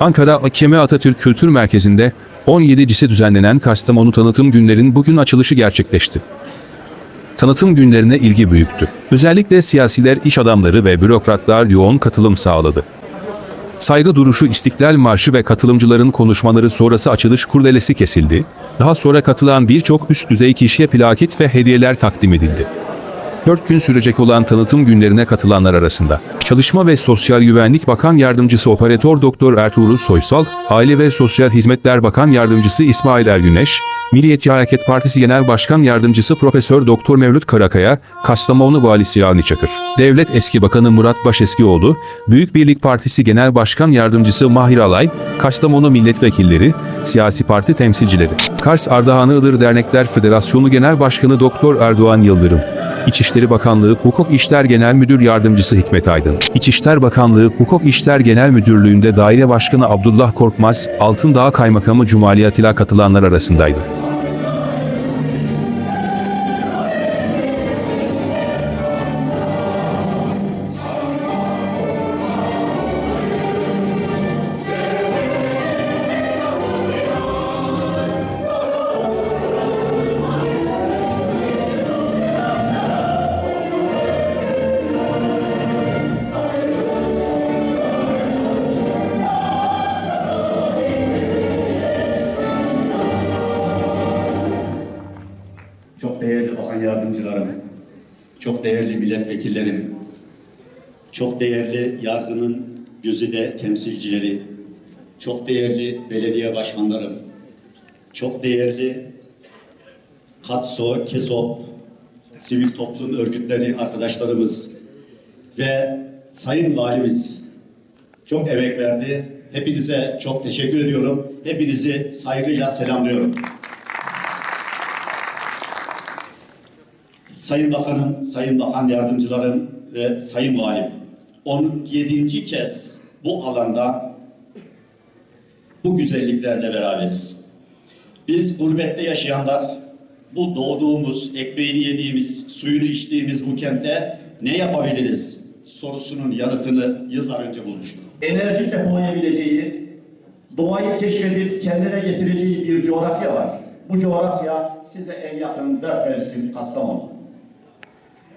Ankara Akeme Atatürk Kültür Merkezi'nde 17'cisi düzenlenen Kastamonu Tanıtım Günlerinin bugün açılışı gerçekleşti. Tanıtım günlerine ilgi büyüktü. Özellikle siyasiler, iş adamları ve bürokratlar yoğun katılım sağladı. Saygı duruşu İstiklal Marşı ve katılımcıların konuşmaları sonrası açılış kurdelesi kesildi. Daha sonra katılan birçok üst düzey kişiye plaket ve hediyeler takdim edildi. 4 gün sürecek olan tanıtım günlerine katılanlar arasında Çalışma ve Sosyal Güvenlik Bakan Yardımcısı Operatör Doktor Ertuğrul Soysal, Aile ve Sosyal Hizmetler Bakan Yardımcısı İsmail Ergüneş, Milliyetçi Hareket Partisi Genel Başkan Yardımcısı Profesör Doktor Mevlüt Karakaya, Kastamonu Valisi Avni Çakır, Devlet Eski Bakanı Murat Başeskioğlu, Büyük Birlik Partisi Genel Başkan Yardımcısı Mahir Alay, Kastamonu Milletvekilleri, siyasi parti temsilcileri, Kars Ardahanı Iğdır Dernekler Federasyonu Genel Başkanı Doktor Erdoğan Yıldırım, İçişleri Bakanlığı Hukuk İşler Genel Müdür Yardımcısı Hikmet Aydın, İçişler Bakanlığı Hukuk İşler Genel Müdürlüğü'nde Daire Başkanı Abdullah Korkmaz, Altındağ Kaymakamı Cumali Atilla katılanlar arasındaydı. Çok değerli bakan yardımcılarım, çok değerli milletvekillerim, çok değerli yargının gözüde temsilcileri, çok değerli belediye başkanlarım, çok değerli KATSO, KESOP, sivil toplum örgütleri arkadaşlarımız ve Sayın Valimiz çok emek verdi. Hepinize çok teşekkür ediyorum. Hepinizi saygıyla selamlıyorum. Sayın Bakanım, Sayın Bakan Yardımcılarım ve Sayın Valim, 17. kez bu alanda bu güzelliklerle beraberiz. Biz gurbette yaşayanlar, bu doğduğumuz, ekmeğini yediğimiz, suyunu içtiğimiz bu kentte ne yapabiliriz sorusunun yanıtını yıllar önce bulmuştuk. enerji depolayabileceği, doğayı keşfedip kendine getireceği bir coğrafya var. Bu coğrafya size en yakın dört mevsim Kastamonu.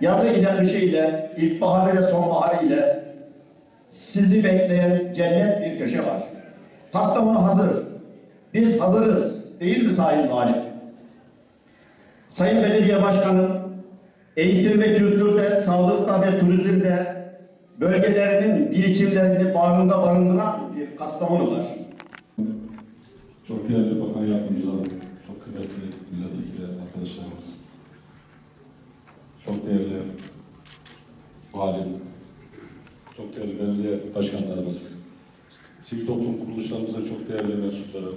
Yazı ile kışı ile, ilkbaharı ve sonbaharı ile sizi bekleyen cennet bir köşe var. Kastamonu hazır. Biz hazırız. Değil mi Sayın Valim? Sayın Belediye Başkanım, eğitim ve kültürde, sağlıkta ve turizmde bölgelerinin birikimlerini bağrında barındıran bir Kastamonu var. Çok değerli bakan yardımcılarım, çok kıymetli milletvekili arkadaşlarımız, çok değerli valim, çok değerli belediye başkanlarımız, sivil toplum kuruluşlarımızın çok değerli mensupları,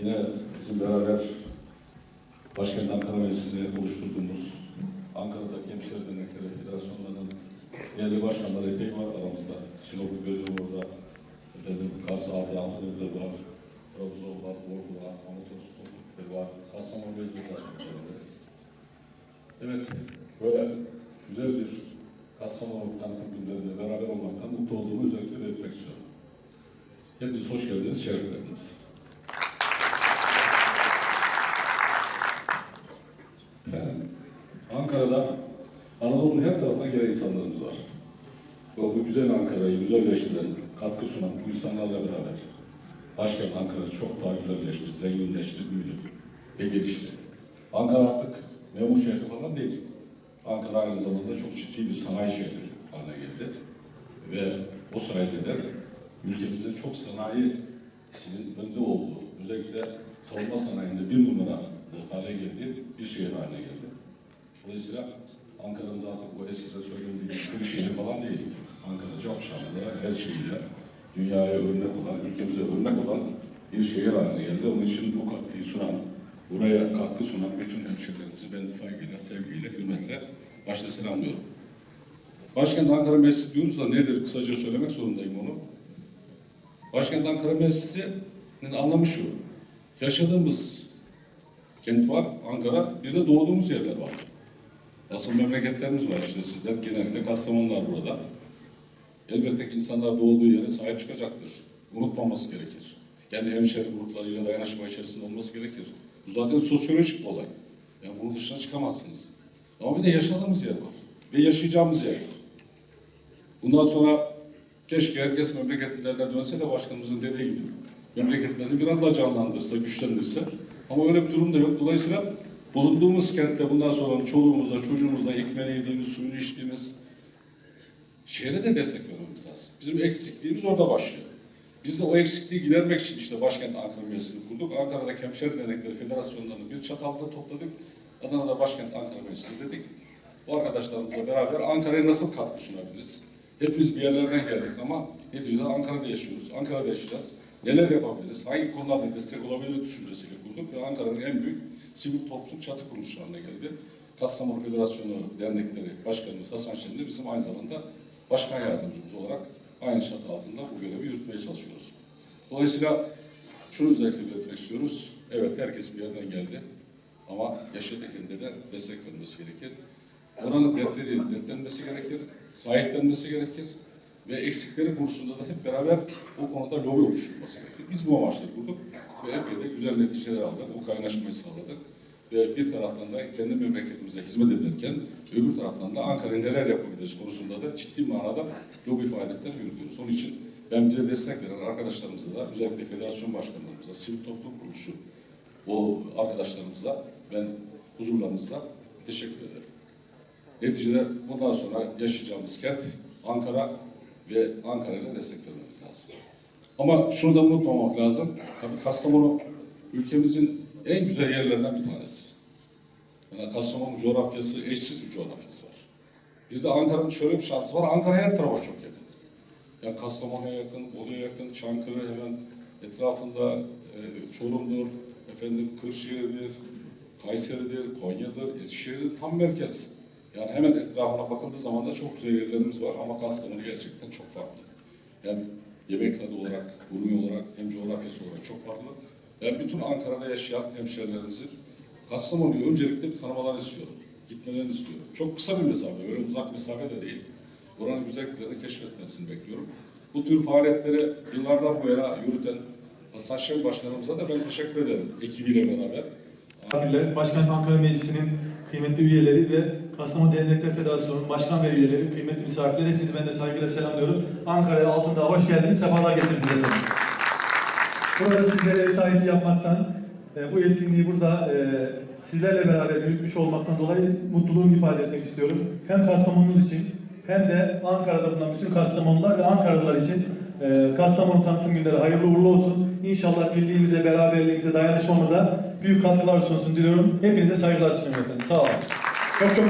yine bizim beraber Başkent Ankara Meclisi'ni oluşturduğumuz Ankara'daki Hemşire Dernekleri Federasyonlarının değerli başkanları epey var aramızda. Sinop bölümü orada, efendim, Kars Ağrı'da var, Trabzon var, Ordu var, Amatos Topuk'ta var, Kastamonu Belediye Başkanlarımız. Evet, böyle güzel bir Kastamonu tanıtım günlerinde beraber olmaktan mutlu olduğumu özellikle belirtmek istiyorum. Hepiniz hoş geldiniz, şeref verdiniz. Yani Ankara'da Anadolu'nun her tarafından gelen insanlarımız var. Ve bu güzel Ankara'yı güzelleştiren, katkı sunan bu insanlarla beraber başkent Ankara çok daha güzelleşti, zenginleşti, büyüdü ve gelişti. Ankara artık memur şehri falan değil. Ankara aynı zamanda çok ciddi bir sanayi şehri haline geldi. Ve o sayede de ülkemizde çok sanayisinin önde olduğu, özellikle savunma sanayinde bir numara hale geldiği bir şehir haline geldi. Dolayısıyla Ankara'mız artık o eskiden söylediğim gibi kırk şehir falan değil. Ankara çok şanlı, her şeyiyle dünyaya örnek olan, ülkemize örnek olan bir şehir haline geldi. Onun için bu katkıyı sunan, buraya katkı sunan bütün hemşehrilerimizi ben saygıyla, sevgiyle, hürmetle başta selamlıyorum. Başkent Ankara Meclisi diyoruz da nedir? Kısaca söylemek zorundayım onu. Başkent Ankara Meclisi'nin anlamı şu. Yaşadığımız kent var, Ankara, bir de doğduğumuz yerler var. Asıl memleketlerimiz var işte sizler, genellikle Kastamonular burada. Elbette ki insanlar doğduğu yere sahip çıkacaktır. unutmaması gerekir. Kendi hemşehri gruplarıyla dayanışma içerisinde olması gerekir. Bu zaten sosyolojik bir olay. Yani bunun dışına çıkamazsınız. Ama bir de yaşadığımız yer var. Ve yaşayacağımız yer var. Bundan sonra keşke herkes memleketlerine dönse de başkanımızın dediği gibi memleketlerini biraz daha canlandırsa, güçlendirse. Ama öyle bir durum da yok. Dolayısıyla bulunduğumuz kentte bundan sonra çoluğumuzla, çocuğumuzla ekmeğini yediğimiz, suyunu içtiğimiz şehre de destek vermemiz lazım. Bizim eksikliğimiz orada başlıyor. Biz de o eksikliği gidermek için işte başkent Ankara Meclisi'ni kurduk. Ankara'da Hemşehri Dernekleri Federasyonlarını bir çatalda topladık. Adana'da başkent Ankara Meclisi dedik. Bu arkadaşlarımızla beraber Ankara'ya nasıl katkı sunabiliriz? Hepimiz bir yerlerden geldik ama neticede Ankara'da yaşıyoruz. Ankara'da yaşayacağız. Neler yapabiliriz? Hangi konularda destek olabilir düşüncesiyle kurduk ve Ankara'nın en büyük sivil toplum çatı kuruluşlarına geldi. Kastamonu Federasyonu Dernekleri Başkanımız Hasan Şen bizim aynı zamanda başkan yardımcımız olarak aynı çatı altında bu görevi yürütmeye çalışıyoruz. Dolayısıyla şunu özellikle belirtmek istiyoruz. Evet herkes bir yerden geldi. Ama yaşadığında de destek vermesi gerekir. Oranın dertleri dertlenmesi gerekir, sahiplenmesi gerekir ve eksikleri konusunda da hep beraber o konuda lobi oluşturması gerekir. Biz bu amaçla kurduk ve de güzel neticeler aldık, o kaynaşmayı sağladık. Ve bir taraftan da kendi memleketimize hizmet ederken öbür taraftan da Ankara'ya neler yapabiliriz konusunda da ciddi manada lobi faaliyetler yürütüyoruz. Onun için ben bize destek veren arkadaşlarımıza da özellikle federasyon başkanlarımıza, sivil toplum kuruluşu, o arkadaşlarımıza ben huzurlarınızda teşekkür ederim. Neticede bundan sonra yaşayacağımız kent Ankara ve Ankara'ya destek vermemiz lazım. Ama şunu da unutmamak lazım. Tabii Kastamonu ülkemizin en güzel yerlerinden bir tanesi. Yani Kastamonu coğrafyası eşsiz bir coğrafyası var. Bir de Ankara'nın şöyle bir şansı var. Ankara her tarafa çok yakın. Yani Kastamonu'ya yakın, oraya yakın, Çankırı hemen etrafında e, Çorum'dur, efendim Kırşehir'dir, Kayseri'dir, Konya'dır, Eskişehir'dir tam merkez. Yani hemen etrafına bakıldığı zaman da çok güzel yerlerimiz var ama Kastamonu gerçekten çok farklı. Hem yemek tadı olarak, gurme olarak hem coğrafyası olarak çok farklı. Ben bütün Ankara'da yaşayan hemşehrilerimizin Kastamonu'yu öncelikle bir tanımalarını istiyorum. Gitmelerini istiyorum. Çok kısa bir mesafe, öyle uzak mesafe de değil. Oranın güzelliklerini keşfetmesini bekliyorum. Bu tür faaliyetleri yıllardan bu yana yürüten Hasan Şen Başkanımıza da ben teşekkür ederim ekibiyle beraber. Misafirler, Başkent Ankara Meclisi'nin kıymetli üyeleri ve Kastamonu Dernekler Federasyonu'nun başkan ve üyeleri, kıymetli misafirler, hepinizi ben de saygıyla selamlıyorum. Ankara'ya Altındağ'a hoş geldiniz, sefalar getirdiniz. Burada sizlere ev sahipliği yapmaktan, e, bu etkinliği burada e, sizlerle beraber yürütmüş olmaktan dolayı mutluluğumu ifade etmek istiyorum. Hem Kastamonumuz için hem de Ankara'da bulunan bütün Kastamonular ve Ankaralılar için e, Kastamonu tanıtım günleri hayırlı uğurlu olsun. İnşallah birliğimize, beraberliğimize, dayanışmamıza büyük katkılar sunsun diliyorum. Hepinize saygılar sunuyorum efendim. Sağ olun. Çok çok.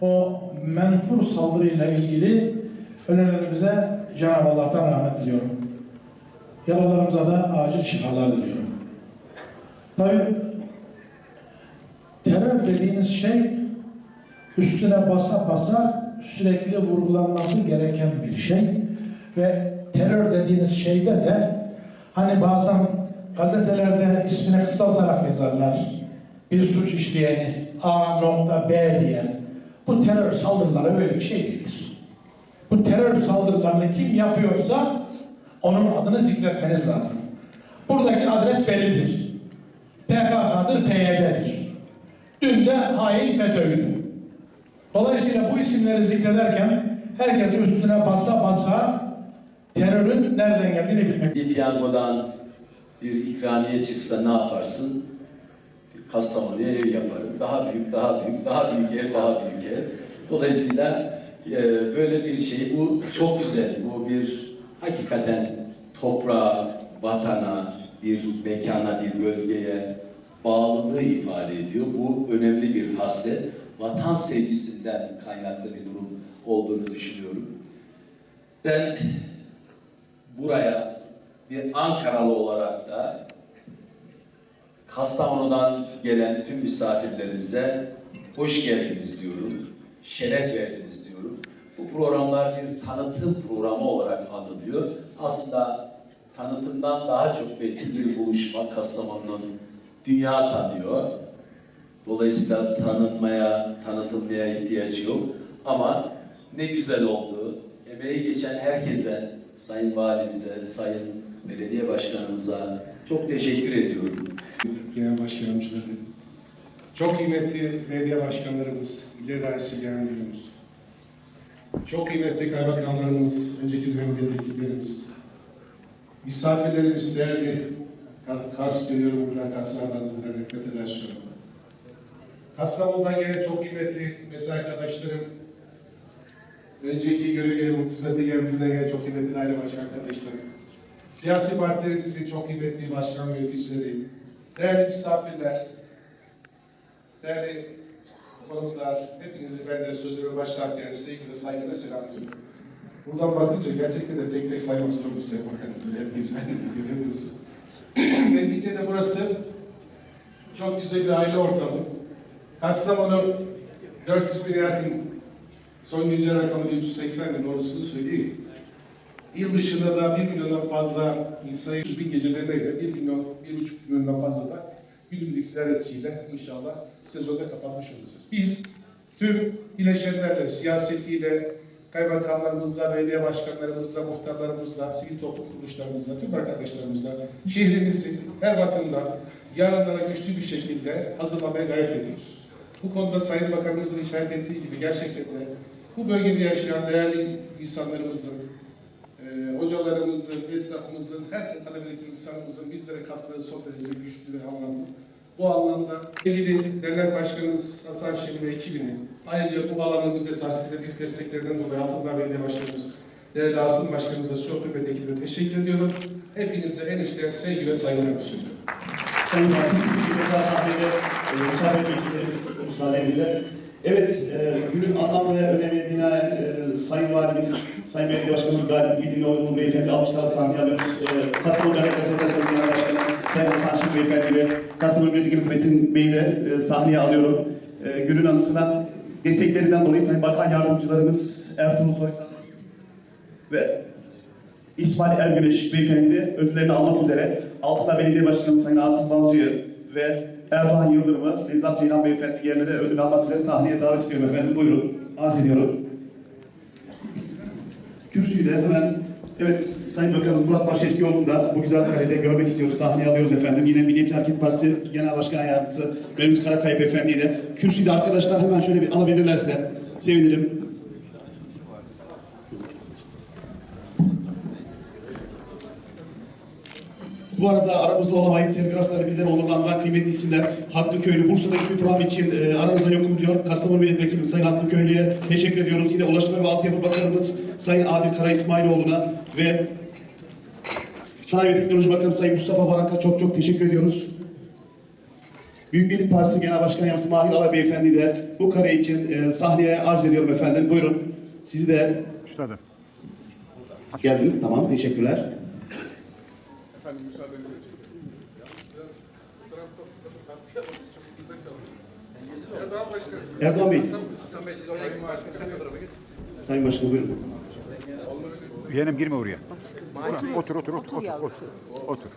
O menfur saldırıyla ilgili ölülerimize Cenab-ı Allah'tan rahmet diliyorum. Yaralarımıza da acil şifalar diliyorum. Tabii terör dediğiniz şey üstüne basa basa sürekli vurgulanması gereken bir şey ve terör dediğiniz şeyde de hani bazen gazetelerde ismine kısaltarak yazarlar bir suç işleyeni A nokta B diye bu terör saldırıları öyle bir şey değildir. Bu terör saldırılarını kim yapıyorsa onun adını zikretmeniz lazım. Buradaki adres bellidir. PKK'dır, PYD'dir. Dün de hain FETÖ'ydü. Dolayısıyla bu isimleri zikrederken herkes üstüne basa basa terörün nereden geldiğini bilmek Bir piyangodan bir ikramiye çıksa ne yaparsın? Kastamonu'ya ev yaparım. Daha büyük, daha büyük, daha büyük ev, daha büyük ev. Dolayısıyla e, böyle bir şey bu çok güzel. Bu bir hakikaten toprağa, vatana, bir mekana, bir bölgeye bağlılığı ifade ediyor. Bu önemli bir haslet. Vatan sevgisinden kaynaklı bir durum olduğunu düşünüyorum. Ben buraya bir Ankaralı olarak da Kastamonu'dan gelen tüm misafirlerimize hoş geldiniz diyorum. Şeref verdiniz diyorum. Bu programlar bir tanıtım programı olarak anılıyor. Aslında tanıtımdan daha çok belki bir buluşma Kastamonu'nun dünya tanıyor. Dolayısıyla tanınmaya, tanıtılmaya ihtiyacı yok. Ama ne güzel oldu. Emeği geçen herkese Sayın Valimize, Sayın Belediye Başkanımıza çok teşekkür ediyorum. Genel Başkanımızları, çok kıymetli belediye başkanlarımız, ileri dairesi genel çok kıymetli kaymakamlarımız, önceki dönem milletvekillerimiz, misafirlerimiz, değerli Kar- Kars dönüyorum buradan Kars Ardahanlı Dernekler Federasyonu. Kastamonu'dan gelen çok kıymetli mesai arkadaşlarım, önceki görevlerim, hizmete geldiğimden gelen çok kıymetli daire başkan arkadaşlarım, siyasi partilerimizin çok kıymetli başkan yöneticileri, değerli misafirler, değerli konuklar, hepinizi ben de sözlerime başlarken sevgiyle, saygıyla selamlıyorum. Buradan bakınca gerçekten de tek tek sayması çok güzel bakın. Herkes göremiyorsun. Neticede burası çok güzel bir aile ortamı. Kastamonu 400 bin yakın son güncel rakamı 380 bin doğrusunu söyleyeyim. Yıl dışında da 1 milyondan fazla insan 100 bin gecelerine göre 1 milyon, 1,5 milyondan fazla da günlük ziyaretçiyle inşallah sezonda kapatmış olacağız. Biz tüm bileşenlerle, siyasetiyle, kaymakamlarımızla, belediye başkanlarımızla, muhtarlarımızla, sivil toplum kuruluşlarımızla, tüm arkadaşlarımızla şehrimizi her bakımdan yarınlara güçlü bir şekilde hazırlamaya gayret ediyoruz. Bu konuda Sayın Bakanımızın işaret ettiği gibi gerçekten de bu bölgede yaşayan değerli insanlarımızın, hocalarımızın, esnafımızın, her talebedeki insanımızın bizlere kattığı son derece güçlü ve anlamlı. Bu anlamda sevgili dernek başkanımız Hasan Şen'i ve ekibinin ayrıca bu alanı bize tahsis edildiği desteklerinden dolayı Altındağ Belediye Başkanımız değerli Asım Başkanımıza çok kıymetli ekibine teşekkür ediyorum. Hepinize en içten sevgi ve saygılarımı sunuyorum. Sayın Valim, bir defa sahnede misafir isteriz müsaadenizle. Evet, e, günün anlam ve önemine binaen e, Sayın Valimiz, Sayın Belediye Başkanımız Galip Bilginoğlu Beyefendi almışlar sahneye alıyoruz. E, Kastamonu Dernekler Federasyonu Genel Başkanı Sayın Hasan Şık Beyefendi ve Kastamonu Milletvekili Metin Bey'i de e, sahneye alıyorum. E, günün anısına desteklerinden dolayı Sayın Bakan Yardımcılarımız Ertuğrul Soysal ve İsmail Ergüneş Beyefendi ödüllerini almak üzere Altındağ Belediye Başkanı Sayın Asım Balcı'yı ve Erdoğan Yıldırım'ı Nezzat Ceylan Beyefendi yerine de ödül almak üzere sahneye davet ediyorum efendim. Buyurun. Arz ediyorum. Kürsüyü hemen Evet Sayın Bakanımız Murat Başeski da bu güzel karede görmek istiyoruz. Sahneye alıyoruz efendim. Yine Milliyetçi Hareket Partisi Genel Başkan Yardımcısı Mevlüt Karakaya Beyefendi'yi de. Kürsüyü de arkadaşlar hemen şöyle bir alabilirlerse sevinirim. Bu arada aramızda olamayıp telgrafları bizleri onurlandıran kıymetli isimler Hakkı Köylü, Bursa'daki bir program için e, aramızda yokum diyor. Kastamonu Milletvekili Sayın Hakkı Köylü'ye teşekkür ediyoruz. Yine Ulaştırma ve Altyapı Bakanımız Sayın Adil Kara İsmailoğlu'na ve Sanayi ve Teknoloji Bakanı Sayın Mustafa Varanka çok çok teşekkür ediyoruz. Büyük Birlik Partisi Genel Başkan Yardımcısı Mahir Alay Beyefendi de bu kare için e, sahneye arz ediyorum efendim. Buyurun. Sizi de geldiniz. Tamam. Teşekkürler. Erdoğan Bey. Sayın Başkanım buyurun. Yeğenim girme oraya. Otur otur otur otur otur. Otur.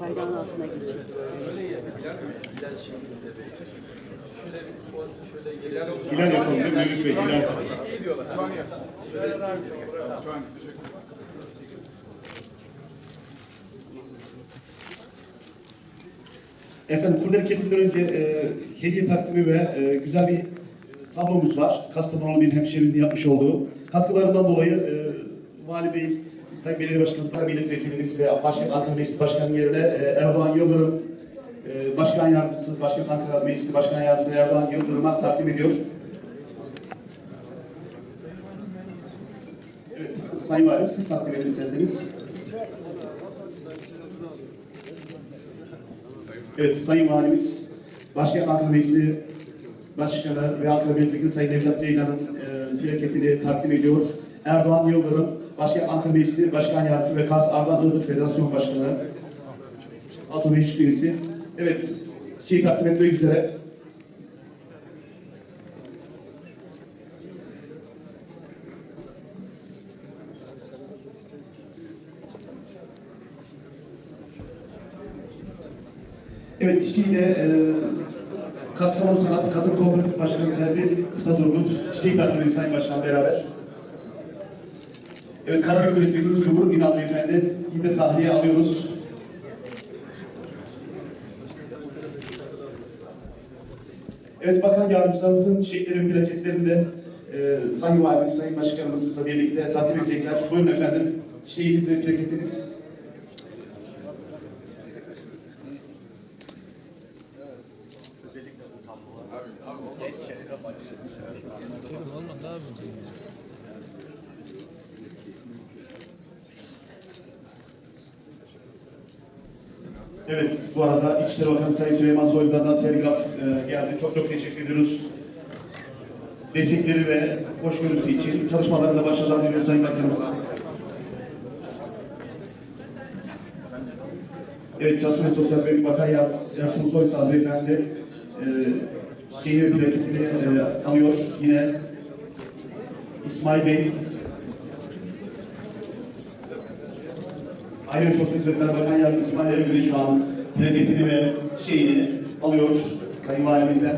Bayrağın altına geçin. Hilal yapalım değil mi Mevlüt Bey? Hilal. Efendim kurdele kesimden önce e, hediye takdimi ve e, güzel bir tablomuz var. Kastamonulu bir hemşehrimizin yapmış olduğu. Katkılarından dolayı e, Vali Bey, Sayın Belediye Başkanı, Kara Milletvekilimiz ve Başkent Ankara Meclisi Başkanı yerine e, Erdoğan Yıldırım, e, Başkan Yardımcısı, Başkent Ankara Meclisi Başkan Yardımcısı Erdoğan Yıldırım'a takdim ediyor. Evet, Sayın Valim siz takdim edin isterseniz. Evet, Sayın Valimiz, Başkent Ankara Meclisi Başkanı ve Ankara Milletvekili Sayın Nevzat Ceylan'ın e, plaketini takdim ediyor. Erdoğan Yıldırım, Başkent Ankara Meclisi Başkan Yardımcısı ve Kars Ardahan Iğdır Federasyon Başkanı, Ato Meclis Üyesi. Evet, şey takdim etmek üzere. Evet, Çiçeği'de e, Kastamonu Sanat Kadın Kooperatif Başkanı Selvi Kısa Turgut, Çiçeği takdim Sayın Başkan beraber. Evet, Karabük Milletvekili Cumhur İnal Beyefendi, yine sahneye alıyoruz. Evet, Bakan Yardımcılarımızın çiçekleri ve plaketlerini de e, Sayın Valimiz, Sayın Başkanımızla birlikte takdim edecekler. Buyurun efendim, çiçeğiniz ve plaketiniz. Evet, bu arada İçişleri Bakanı Sayın Süleyman Soylu'dan da telgraf e, geldi. Çok çok teşekkür ediyoruz. Destekleri ve hoşgörüsü için çalışmalarında başarılar diliyoruz Sayın Bakanımıza. Evet, Çalışma ve Sosyal Güvenlik Bakan Yardımcısı Ertuğrul Soysal Beyefendi e, çiçeği ve e, alıyor. Yine İsmail Bey Aile Sosyal Hizmetler Bakan Yardımcısı İsmail Ergül'ü şu an plaketini ve şeyini alıyor Sayın Valimizden.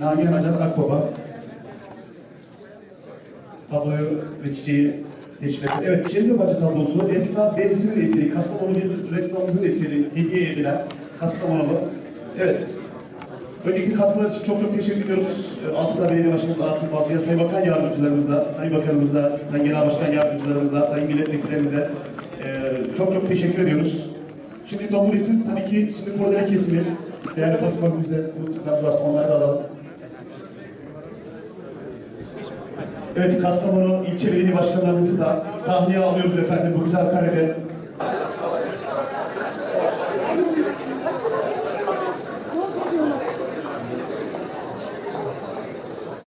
Nagihan Acar Akbaba tabloyu ve çiçeği teşvik. Evet, Şerif Bacı tablosu Esra Bezir'in eseri, Kastamonu bir ressamımızın eseri hediye edilen Kastamonulu. Evet, Öncelikle katkılar için çok çok teşekkür ediyoruz. Ee, Altındağ Belediye Başkanı Asım Balcı'ya, Sayın Bakan Yardımcılarımıza, Sayın Bakanımıza, Sayın Genel Başkan Yardımcılarımıza, Sayın Milletvekillerimize ee, çok çok teşekkür ediyoruz. Şimdi toplu resim tabii ki şimdi kurdele kesimi, değerli protokolümüzde unuttuklarımız varsa onları da alalım. Evet Kastamonu ilçe belediye başkanlarımızı da sahneye alıyoruz efendim bu güzel karede.